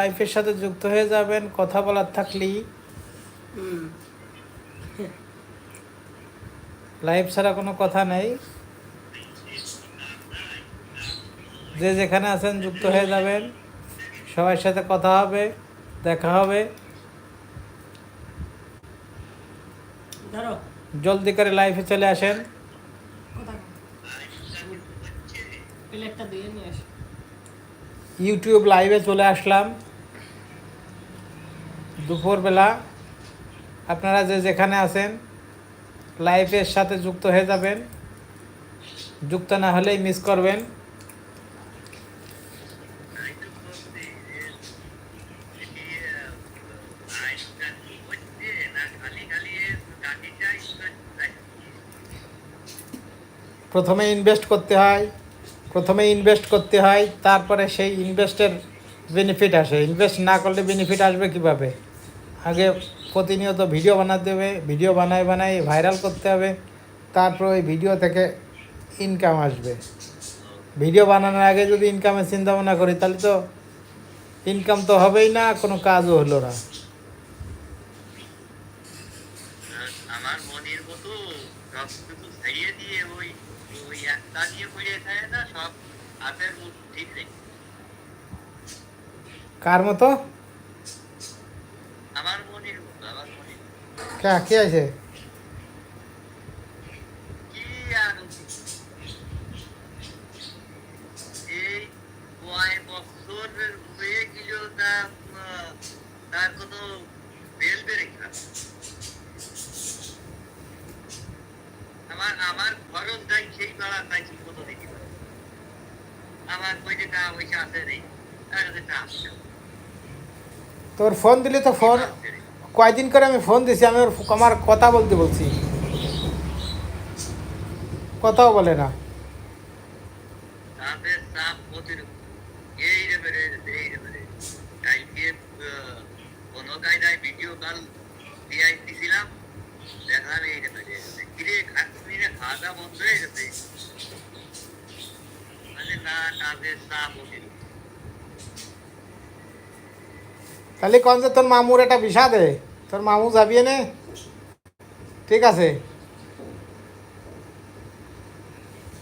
লাইফের সাথে যুক্ত হয়ে যাবেন কথা বলার থাকলেই। লাইভ ছাড়া কোনো কথা নেই। যে যেখানে আছেন যুক্ত হয়ে যাবেন। সবার সাথে কথা হবে দেখা হবে। জলদি করে লাইফে চলে আসেন। ইউটিউব লাইভে চলে আসলাম। দুপুরবেলা আপনারা যে যেখানে আছেন লাইফের সাথে যুক্ত হয়ে যাবেন। যুক্ত না হলেই মিস করবেন। প্রথমে ইনভেস্ট করতে হয়, প্রথমে ইনভেস্ট করতে হয়, তারপরে সেই ইনভেস্টের বেনিফিট আসে। ইনভেস্ট না করলে বেনিফিট আসবে কীভাবে? আগে প্রতিনিয়ত ভিডিও বানাতে হবে ভিডিও বানায় বানায় ভাইরাল করতে হবে তারপর ওই ভিডিও থেকে ইনকাম আসবে। ভিডিও বানানোর আগে যদি ইনকামের চিন্তা ভাবনা করি তাহলে তো ইনকাম তো হবেই না কোনো কাজও হলো না। আমার মনের মতো সব ছাড়িয়ে দিয়ে ওই ওই একটা নিয়ে পড়ে থাকে না সব হাতের মুখ ঠিক নেই কার মতো আমার মনের মতো আমার মনের মতো। কে কে আছে কি আর এই কয় বছর হয়ে গেল তা আহ, তার কোনো বেল বেড়ে গেলাম আমার আমার খরচ যাই সেই বেলা তাই ঠিক মতো দিতে পারে আমার কই যে টাকা পয়সা আছে নেই তার কাছে টাকা তোর ফোন দিলে তো ফোন কয়দিন করে আমি ফোন দিছি আমি ওর আমার কথা বলতে বলছি। কথাও বলে না। তাহলে কন যে তোর মামুর একটা বিষা দে তোর মামু যাবি নে? ঠিক আছে।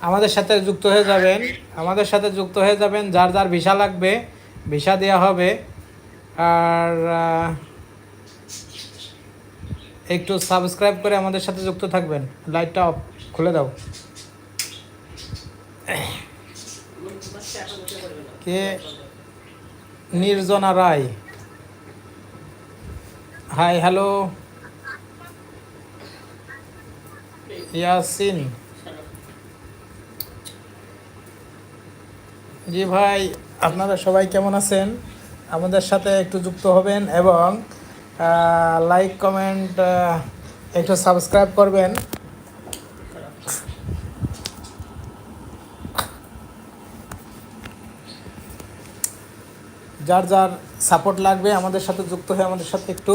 আমাদের সাথে যুক্ত হয়ে যাবেন। আমাদের সাথে যুক্ত হয়ে যাবেন, যার যার ভিসা লাগবে, ভিসা দেওয়া হবে। আর একটু সাবস্ক্রাইব করে আমাদের সাথে যুক্ত থাকবেন। লাইটটা অফ খুলে দাও। কে? নির্জনা রায়। Hi hello Yasin. জি ভাই, আপনারা সবাই কেমন আছেন? আমাদের সাথে একটু যুক্ত হবেন এবং লাইক কমেন্ট একটু সাবস্ক্রাইব করবেন। যার যার সাপোর্ট লাগবে, আমাদের সাথে যুক্ত হয়ে আমাদের সাথে একটু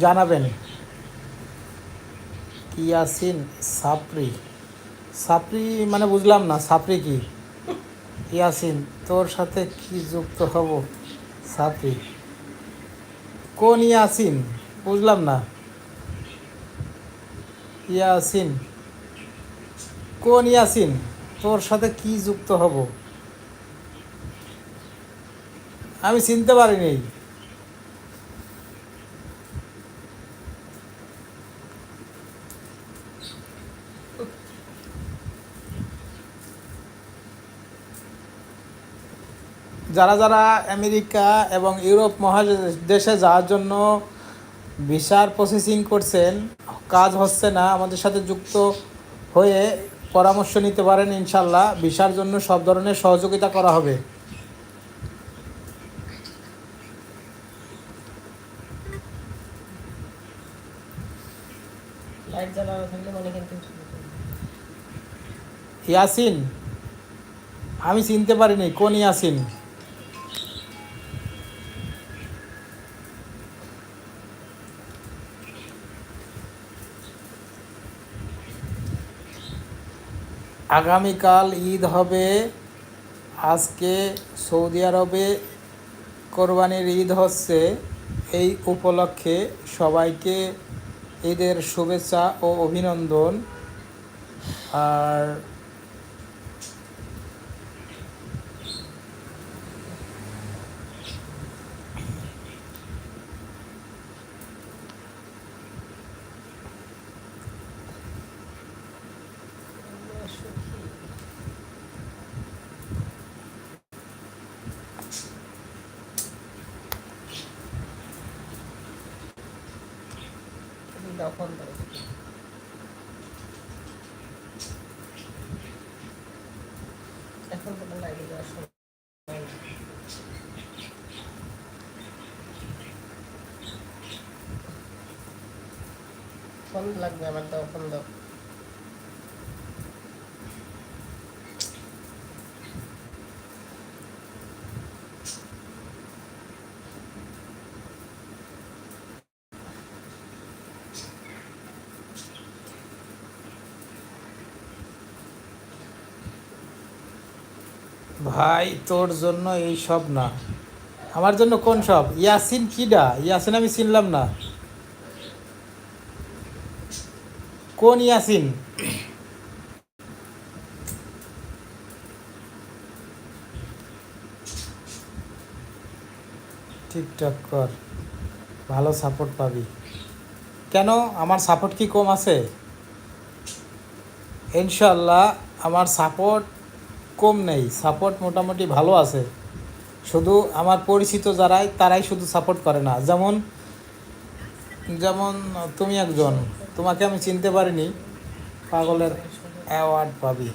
জানাবেন। ইয়াসিন সাপরি। সাপরি মানে বুঝলাম না, সাপরি কি? ইয়াসিন, তোর সাথে কি যুক্ত হব? সাপরি। কোন ইয়াসিন? বুঝলাম না। ইয়াসিন, কোন ইয়াসিন? তোর সাথে কি যুক্ত হব? আমি চিনতে পারিনি। যারা যারা আমেরিকা এবং ইউরোপ মহাদেশে যাওয়ার জন্য ভিসার প্রসেসিং করছেন কাজ হচ্ছে না আমাদের সাথে যুক্ত হয়ে পরামর্শ নিতে পারেন ইনশাল্লাহ ভিসার জন্য সব ধরনের সহযোগিতা করা হবে। ইয়াসিন আমি চিনতে পারিনি কোন ইয়াসিন? আগামীকাল ঈদ হবে। আজকে সৌদি আরবে কোরবানির ঈদ হচ্ছে। এই উপলক্ষে সবাইকে ঈদের শুভেচ্ছা ও অভিনন্দন। আর তখন ধরে এখন তোমার লাইভে যাওয়ার সময় নেই। ফোন লাগবে আমার, দাও, ফোন দাও। ভাই, তোর জন্য এই সব না। আমার জন্য কোন সব? ইয়াসিন কিডা? ইয়াসিন আমি চিনলাম না। কোন ইয়াসিন? ঠিকঠাক কর, ভালো সাপোর্ট পাবি। কেন? আমার সাপোর্ট কি কম আছে? ইনশাল্লাহ আমার সাপোর্ট কম নেই। সাপোর্ট মোটামুটি ভালো আছে। শুধু আমার পরিচিত যারাই, তারাই শুধু সাপোর্ট করে না। যেমন যেমন তুমি একজন, তোমাকে আমি চিনতে পারিনি। পাগলের অ্যাওয়ার্ড পাবি।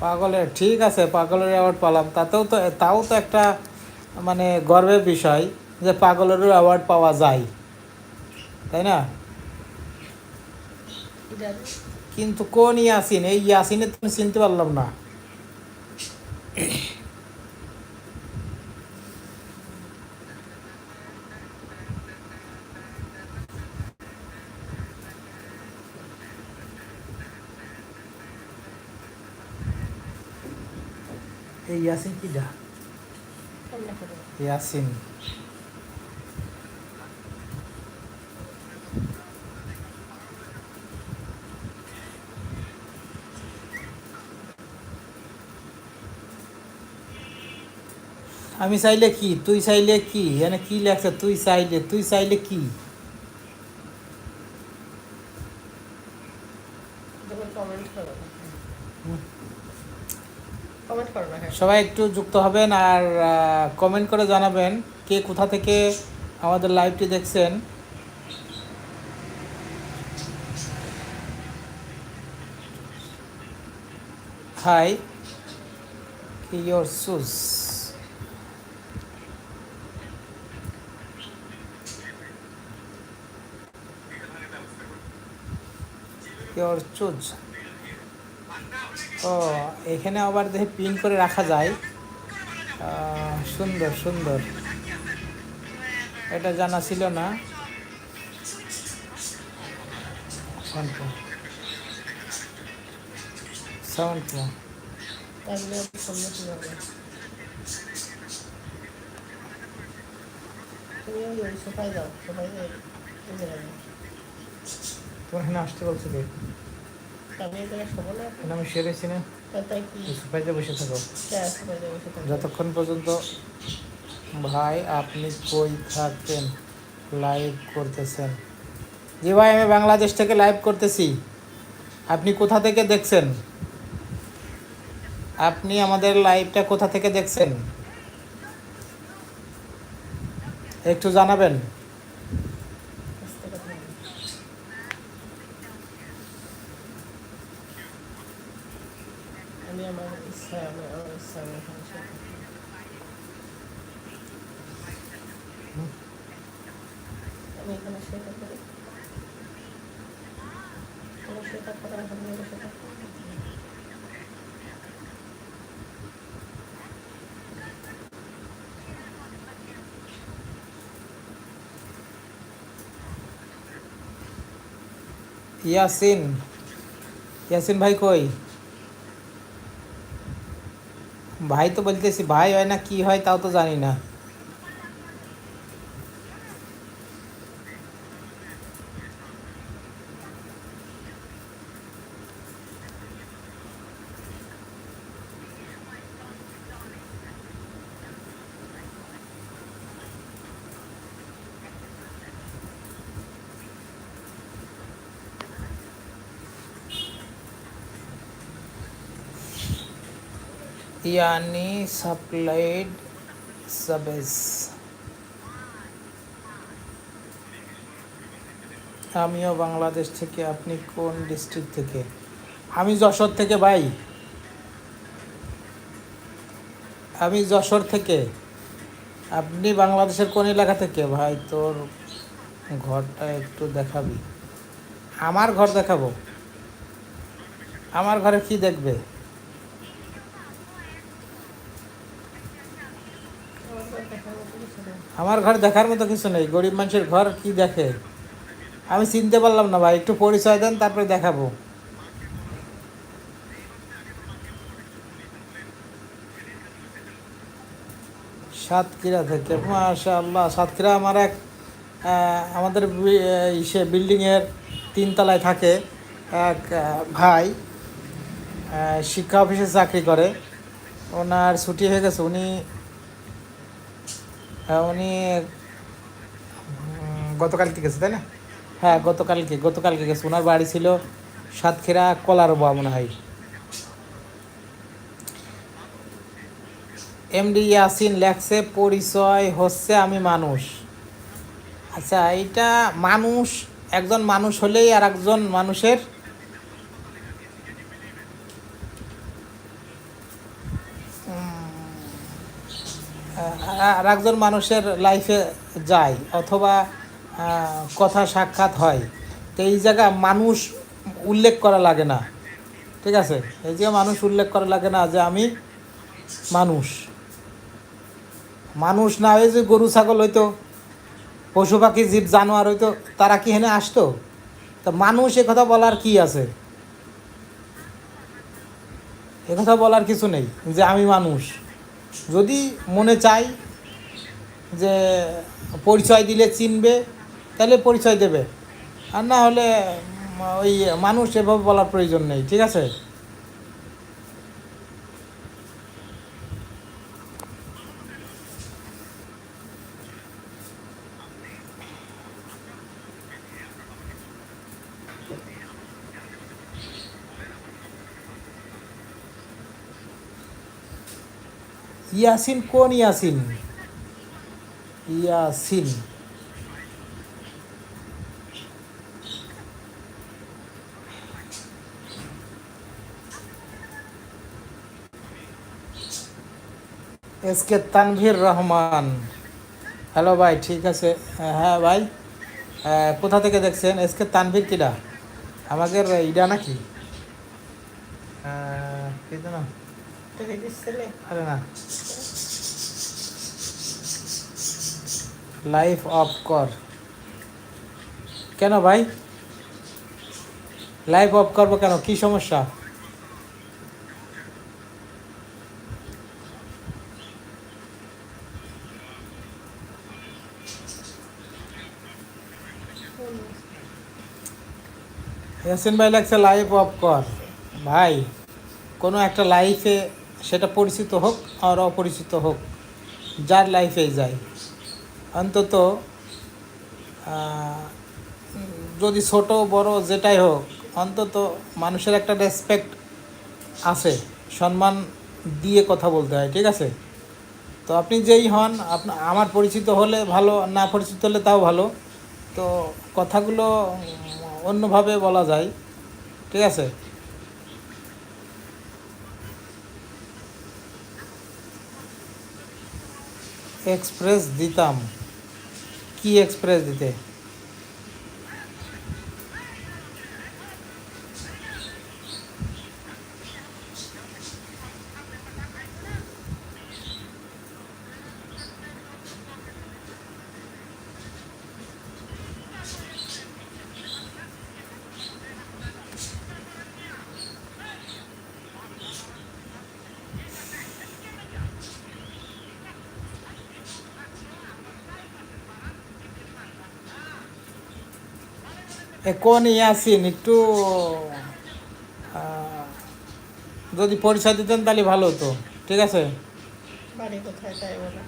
পাগলের, ঠিক আছে, পাগলের অ্যাওয়ার্ড পেলাম। তাতেও তো, তাও তো একটা মানে গর্বের বিষয় যে পাগলেরও অ্যাওয়ার্ড পাওয়া যায়। তাই না? কিন্তু কোন ইয়াসিন? এই ইয়াসিনে তুমি চিনতে পারলাম না। ইয়াসিন কি যা কেমনে করে ইয়াসিন আমি চাইলে কি তুই চাইলে কি এখানে কি লেখছে তুই চাইলে তুই চাইলে কি তুমি কমেন্ট করো হুম। কমেন্ট করো না হ্যাঁ সবাই একটু যুক্ত হবেন আর কমেন্ট করে জানাবেন কে কোথা থেকে আমাদের লাইভটি দেখছেন। হাই ইয়োর ইয়োর চুজ ও এখানে আবার দেখে পিন করে রাখা যায়। সুন্দর সুন্দর। এটা জানা ছিল না। সাউন্ড। তোমার এখানে আসতে বলছো আমি না। সুপাইতে বসে থাকো। যতক্ষণ পর্যন্ত ভাই আপনি কই থাকেন লাইভ করতেছেন? জি ভাই আমি বাংলাদেশ থেকে লাইভ করতেছি আপনি কোথা থেকে দেখছেন? আপনি আমাদের লাইভটা কোথা থেকে দেখছেন? একটু জানাবেন আস্তে কথা বলো। আমি এখানে পারি। ইয়াসিন ইয়াসিন ভাই কই ভাই তো বলতেছি ভাই হয় না কি হয় তাও তো জানি না। ইয়ানি সাপ্লাইড সাবেস। আমিও বাংলাদেশ থেকে, আপনি কোন ডিস্ট্রিক্ট থেকে? আমি যশোর থেকে, ভাই। আমি যশোর থেকে। আপনি বাংলাদেশের কোন এলাকা থেকে? ভাই, তোর ঘরটা একটু দেখাবি। আমার ঘর দেখাবো? আমার ঘরে কি দেখবে? আমার ঘর দেখার মতো কিছু নেই। গরিব মানুষের ঘর কি দেখে? আমি চিনতে পারলাম না ভাই, একটু পরিচয় দেন, তারপরে দেখাবো। সাতক্ষীরা থেকে মাশা আল্লাহ সাতক্ষীরা আমার এক আমাদের ইসে বিল্ডিংয়ের তিনতলায় থাকে এক ভাই শিক্ষা অফিসে চাকরি করে। ওনার ছুটি হয়ে গেছে, উনি উনি উম, গতকালকে গেছে তাই না? হ্যাঁ গতকালকে গতকালকে গেছে। ওনার বাড়ি ছিল সাতক্ষীরা কলারবা মনে হয়। এমডি ইয়াসিন লেখছে পরিচয় হচ্ছে আমি মানুষ। আচ্ছা এইটা মানুষ একজন মানুষ হলেই আর একজন মানুষের আর একজন মানুষের লাইফে যায় অথবা কথা সাক্ষাৎ হয়। তো এই জায়গা মানুষ উল্লেখ করা লাগে না। ঠিক আছে? এই যে মানুষ উল্লেখ করা লাগে না যে আমি মানুষ। মানুষ না হয়ে যে গরু, ছাগল হইতো, পশু পাখি, জীব, জানোয়ার হইতো, তারা কি হেনে আসতো? তা মানুষ কথা বলার কি আছে? কথা বলার কিছু নেই যে আমি মানুষ। যদি মনে চাই যে পরিচয় দিলে চিনবে, তাহলে পরিচয় দেবে। আর না হলে ওই মানুষ এভাবে বলার প্রয়োজন নেই, ঠিক আছে? ইয়াসিন কোন Yasin? Yasin. S K Tanvir Rahman. Hello ভাই ঠিক আছে? হ্যাঁ ভাই কোথা থেকে দেখছেন? এস কে তানভীর কিরা আমাদের ইডা নাকি? আরে না। লাইফ অফ কর। কেন ভাই? লাইফ অফ করব কেন? কি সমস্যা? ইয়াসিন ভাই লাগছে লাইফ অফ কর। ভাই, কোনো একটা লাইফে সেটা পরিচিত হোক আর অপরিচিত হোক, যার লাইফে যায়। অন্তত যদি ছোট, বড়, যেটাই হোক, অন্তত মানুষের একটা রেসপেক্ট আছে, সম্মান দিয়ে কথা বলতে হয়, ঠিক আছে? তো আপনি যেই হন, আপনা, আমার পরিচিত হলে ভালো, না পরিচিত হলে তাও ভালো। তো কথাগুলো অন্যভাবে বলা যায়, ঠিক আছে? এক্সপ্রেস দিতাম। কি এক্সপ্রেস দিতে? কোন ইয়াসিন একটু যদি পরিচয় দিতেন তাহলে ভালো হতো ঠিক আছে? বাড়ি কোথায় তাই বলো।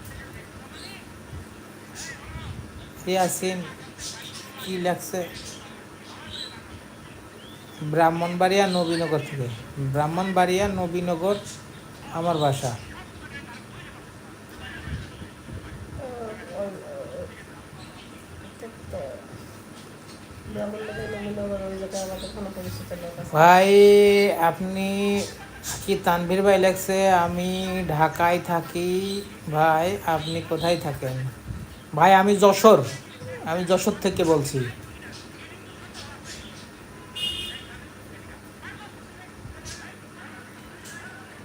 ইয়াসিন কি লাগছে? ব্রাহ্মণবাড়িয়া নবীনগর থেকে। ব্রাহ্মণবাড়িয়া নবীনগর আমার বাসা ব্রাহ্মণবাড়ি নবীনগর ওই জায়গায় আমাদের কোনো পরিচিত লোক আছে ভাই, আপনি কি তানভীর ভাই লেখছে? আমি ঢাকায় থাকি। ভাই, আপনি কোথায় থাকেন? ভাই, আমি যশোর। আমি যশোর থেকে বলছি।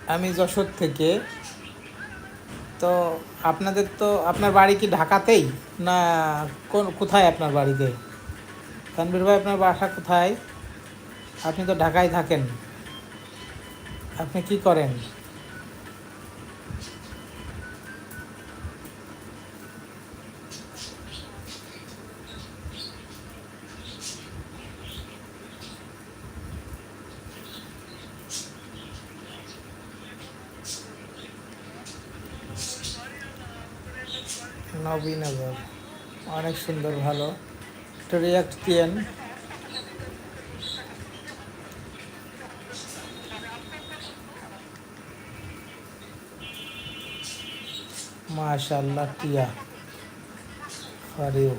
আমি যশোর থেকে। তো আপনাদের তো, আপনার বাড়ি কি ঢাকাতেই? না, কোন, কোথায় আপনার বাড়িতে? তানভীর ভাই, আপনার বাসা কোথায়? আপনি তো ঢাকায় থাকেন। আপনি কি করেন? নবীনগর। অনেক সুন্দর, ভালো। একটু রিয়াক্ট দিয়েন মাশাল্লাহ টিয়া ফর ইউ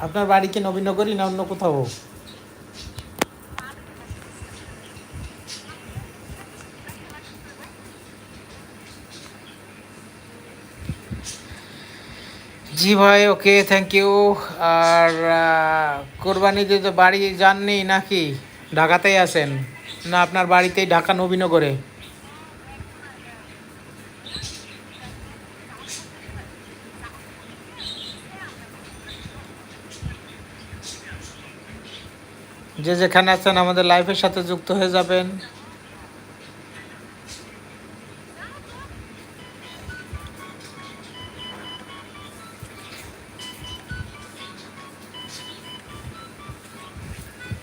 আপনার বাড়ি কি নবীনগরই না অন্য কোথাও? জি ভাই ওকে থ্যাংক ইউ আর কোরবানিতে তো বাড়ি যাননি নাকি? ঢাকাতেই আছেন? না আপনার বাড়িতেই ঢাকা নবীনগরে? যে যেখানে আছেন আমাদের লাইফের সাথে যুক্ত হয়ে যাবেন।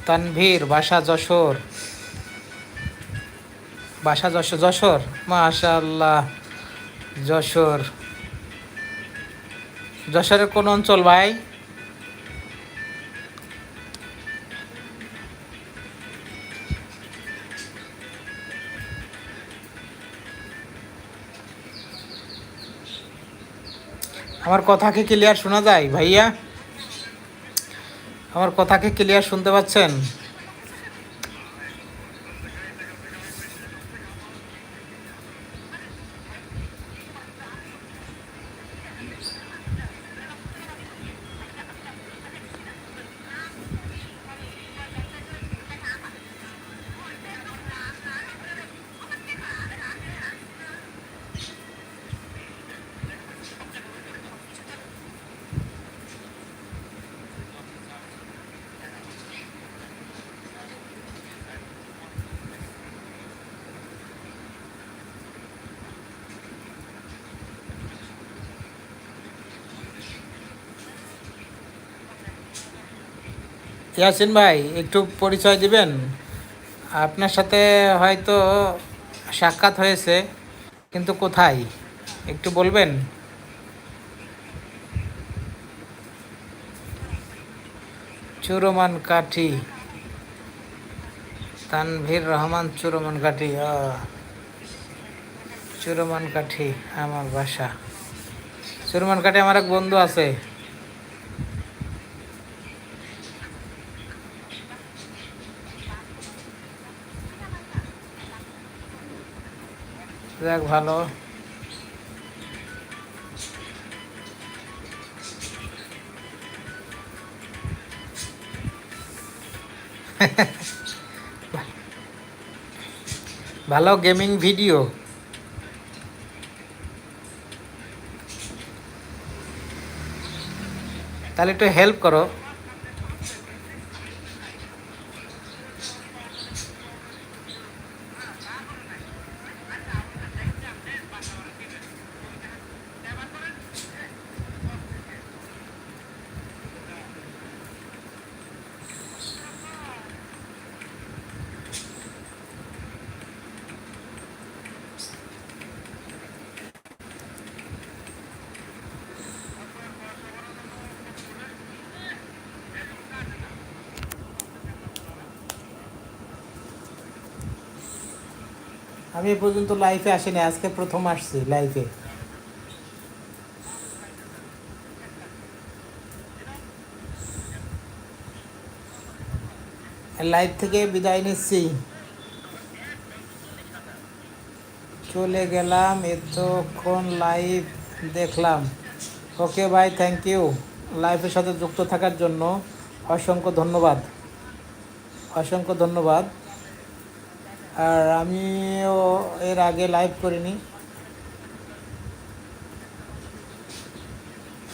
তানভীর, বাসা যশোর। বাসা যশোর যশোর? মাশাল্লাহ যশোর। যশোরের কোন অঞ্চল ভাই? আমার কথা কি ক্লিয়ার শোনা যায় ভাইয়া? আমার কথাকে ক্লিয়ার শুনতে পাচ্ছেন? ইয়াসিন ভাই, একটু পরিচয় দিবেন? আপনার সাথে হয়তো সাক্ষাৎ হয়েছে, কিন্তু কোথায়? একটু বলবেন? চুরমান কাঠি। তানভীর রহমান চুরমান কাঠি চুরমান কাঠি, আমার বাসা। চুরমান কাঠি, আমার এক বন্ধু আছে। যাক ভালো। ভালো গেমিং ভিডিও। তাহলে একটু হেল্প করো। আমি এ পর্যন্ত লাইফে আসিনি, আজকে প্রথম আসছি লাইফে লাইভ থেকে বিদায় নিচ্ছি। চলে গেলাম, এতক্ষণ লাইভ দেখলাম। ওকে ভাই থ্যাংক ইউ লাইফের সাথে যুক্ত থাকার জন্য অসংখ্য ধন্যবাদ। অসংখ্য ধন্যবাদ। আর আমিও এর আগে লাইভ করিনি।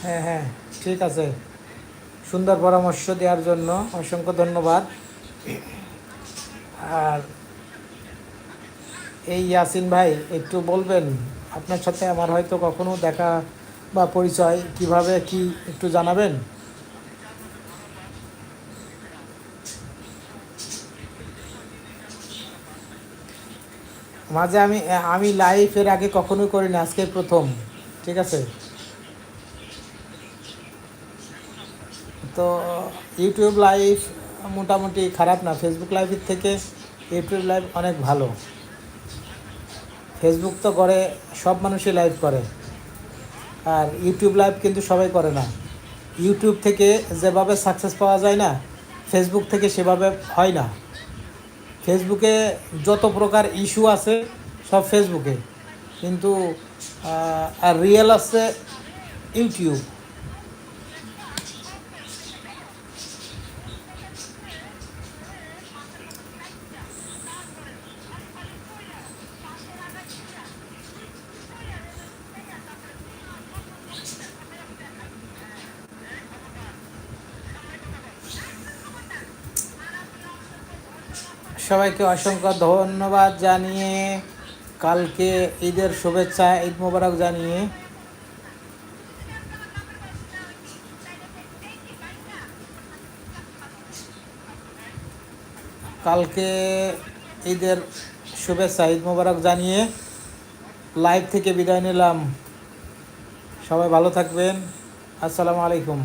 হ্যাঁ হ্যাঁ ঠিক আছে। সুন্দর পরামর্শ দেওয়ার জন্য অসংখ্য ধন্যবাদ। আর এই ইয়াসিন ভাই, একটু বলবেন, আপনার সাথে আমার হয়তো কখনো দেখা বা পরিচয়, কীভাবে, কি একটু জানাবেন? মাঝে আমি আমি লাইভ এর আগে কখনোই করিনি আজকে প্রথম, ঠিক আছে? তো ইউটিউব লাইভ মোটামুটি খারাপ না ফেসবুক লাইভের থেকে ইউটিউব লাইভ অনেক ভালো। ফেসবুক তো করে, সব মানুষই লাইভ করে। আর ইউটিউব লাইভ কিন্তু সবাই করে না। ইউটিউব থেকে যেভাবে সাকসেস পাওয়া যায় না ফেসবুক থেকে সেভাবে হয় না। ফেসবুকে যত প্রকার ইস্যু আছে সব ফেসবুকে কিন্তু আর রিয়েল আছে ইউটিউব সবাইকে অসংখ্য ধন্যবাদ জানিয়ে কালকে ঈদের শুভেচ্ছা, ঈদ মোবারক জানিয়ে। কালকে ঈদের শুভেচ্ছা, ঈদ মোবারক জানিয়ে লাইভ থেকে বিদায় নিলাম। সবাই ভালো থাকবেন। আসসালামু আলাইকুম।